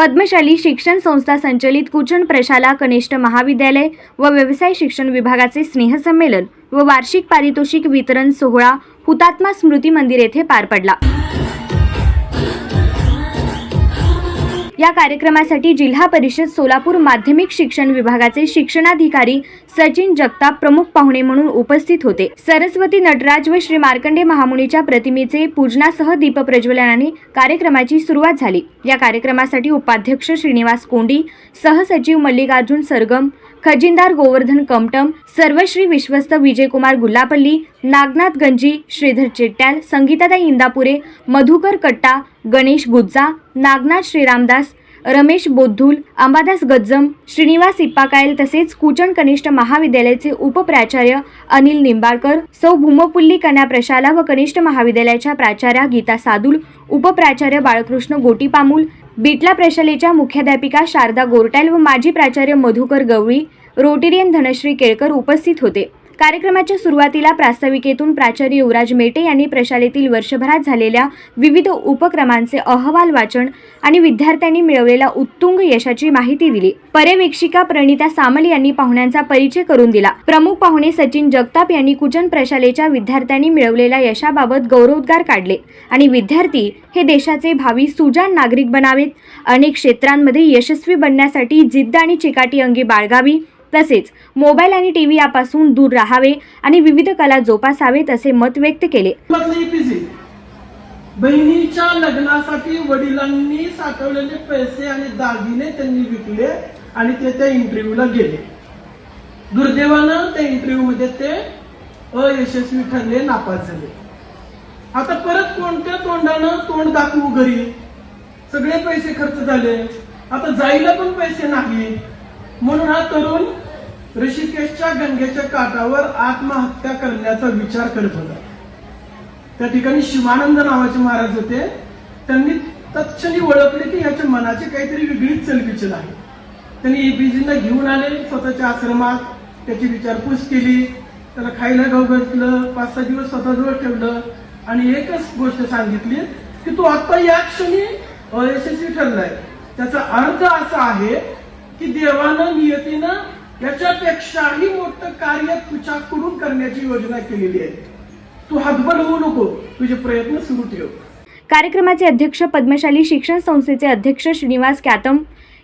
पद्मशाली शिक्षण संस्था संचलित कुचन प्रशाला कनिष्ठ महाविद्यालय व व्यवसाय शिक्षण विभागाचे स्नेहसंमेलन व वार्षिक पारितोषिक वितरण सोहळा हुतात्मा स्मृती मंदिर येथे पार पडला. या कार्यक्रमासाठी जिल्हा परिषद सोलापूर माध्यमिक शिक्षण विभागाचे शिक्षणाधिकारी सचिन जगताप प्रमुख पाहुणे म्हणून उपस्थित होते. सरस्वती नटराज व श्री मार्कंडे महामुनीच्या प्रतिमेचे पूजनासह दीपप्रज्वलनाने कार्यक्रमाची सुरुवात झाली. या कार्यक्रमासाठी उपाध्यक्ष श्रीनिवास कोंडी सहसचिव मल्लिकार्जुन सरगम खजिनदार गोवर्धन कमटम सर्वश्री विश्वस्त विजयकुमार गुलापल्ली नागनाथ गंजी श्रीधर चिट्ट्याल संगीताताई इंदापुरे मधुकर कट्टा गणेश गुज्जा नागनाथ श्रीरामदास रमेश बोद्धूल अंबादास गज्जम श्रीनिवास इप्पाकायल तसेच कुचण कनिष्ठ महाविद्यालयाचे उपप्राचार्य अनिल निंबाळकर सौ भूमपुल्ली कन्या प्रशाला व कनिष्ठ महाविद्यालयाच्या प्राचार्या गीता सादुल उपप्राचार्य बाळकृष्ण गोटीपामूल बिटला प्रशालेच्या मुख्याध्यापिका शारदा गोरटाल व माजी प्राचार्य मधुकर गवळी रोटेरियन धनश्री केळकर उपस्थित होते. कार्यक्रमाच्या सुरुवातीला प्रास्ताविकेतून प्राचार्य युवराज मेटे यांनी प्रशालेतील वर्षभरात झालेल्या विविध उपक्रमांचे अहवाल वाचन आणि विद्यार्थ्यांनी मिळवलेल्या उत्तुंग यशाची माहिती दिली. पर्यवेक्षिका प्रणिता सामल यांनी पाहुण्यांचा परिचय करून दिला. प्रमुख पाहुणे सचिन जगताप यांनी कुचन प्रशालेच्या विद्यार्थ्यांनी मिळवलेल्या यशाबाबत गौरवोद्गार काढले आणि विद्यार्थी हे देशाचे भावी सुजाण नागरिक बनावेत. अनेक क्षेत्रांमध्ये यशस्वी बनण्यासाठी जिद्द आणि चिकाटी अंगी बाळगावी. तसेच मोबाईल आणि टीव्ही यापासून दूर राहावे आणि विविध कला जोपासावेत असे मत व्यक्त केले. बहिणीच्या लग्नासाठी वडिलांनी साठवलेले पैसे आणि दागिने त्यांनी विकले आणि ते त्या इंटरव्ह्यूला गेले. दुर्दैवानं त्या इंटरव्ह्यू मध्ये ते अयशस्वी ठरले नापास झाले. आता परत कोणत्या तोंडानं तोंड दाखवू घरी? सगळे पैसे खर्च झाले. आता जायला पण पैसे नाही म्हणून हा तरुण ऋषिकेशच्या गंगेच्या काठावर आत्महत्या करण्याचा विचार करत होता. त्या ठिकाणी शिवानंद नावाचे महाराज होते. त्यांनी तत्क्षणी ओळखले की ह्याच्या मनाची काहीतरी वेगळीच चलबिचल आहे. त्यांनी एपीजींना घेऊन आले स्वतःच्या आश्रमात. त्याची विचारपूस केली. त्याला खायला गाव घातलं पाच सहा दिवस स्वतःजवळ ठेवलं आणि एकच गोष्ट सांगितली की तू आता या क्षणी अयशस्वी ठरलाय. त्याचा अर्थ असा आहे की देवानं नियतीनं याच्यापेक्षाही मोठं कार्य तुझ्याकडून करण्याची योजना केलेली आहे. तू हतबल होऊ नको. तुझे प्रयत्न सुरू ठेव. कार्यक्रमाचे अध्यक्ष पद्मशाली शिक्षण संस्थेचे अध्यक्ष श्रीनिवास कॅतम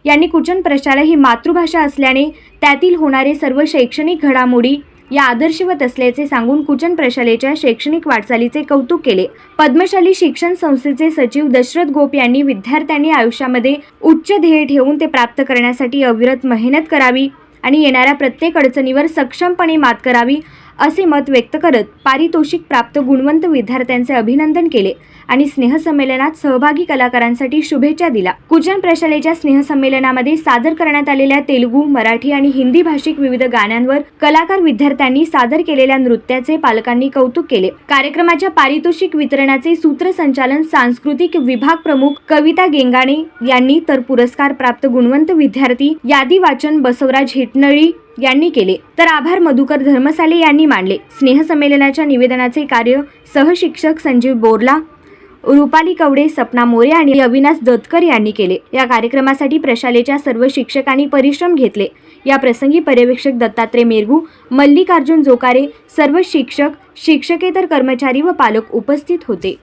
यांनी कुचन प्रशाला ही मातृभाषा असल्याने त्यातील होणारे सर्व शैक्षणिक घडामोडी या आदर्शवत असल्याचे सांगून कुचन प्रशालेच्या शैक्षणिक वाटचालीचे कौतुक केले. पद्मशाली शिक्षण संस्थेचे सचिव दशरथ गोप यांनी विद्यार्थ्यांनी आयुष्यामध्ये उच्च ध्येय ठेवून ते प्राप्त करण्यासाठी अविरत मेहनत करावी आणि येणाऱ्या प्रत्येक अडचणीवर सक्षमपणे मात करावी असे मत व्यक्त करत पारितोषिक प्राप्त गुणवंत विद्यार्थ्यांचे अभिनंदन केले आणि स्नेहसंमेलनात सहभागी कलाकारांसाठी शुभेच्छा दिला कुचन प्रशालेच्या स्नेहसंमेलनामध्ये सादर करण्यात आलेल्या तेलुगू मराठी आणि हिंदी भाषिक विविध गाण्यांवर कलाकार विद्यार्थ्यांनी सादर केलेल्या नृत्याचे पालकांनी कौतुक केले. कार्यक्रमाच्या पारितोषिक वितरणाचे सूत्रसंचालन सांस्कृतिक विभाग प्रमुख कविता गेंगाणे यांनी तर पुरस्कार प्राप्त गुणवंत विद्यार्थी यादी वाचन बसवराज हिटनळी यांनी केले. तर आभार मधुकर धर्मसाले यांनी मांडले स्नेहसंमेलनाच्या निवेदनाचे कार्य सहशिक्षक संजीव बोरला रुपाली कवडे सपना मोरे आणि अविनाश दत्तकर यांनी केले. या कार्यक्रमासाठी प्रशालेच्या सर्व शिक्षकांनी परिश्रम घेतले. या प्रसंगी पर्यवेक्षक दत्तात्रय मेरगू मल्लिकार्जुन जोकारे सर्व शिक्षक शिक्षकेतर कर्मचारी व पालक उपस्थित होते.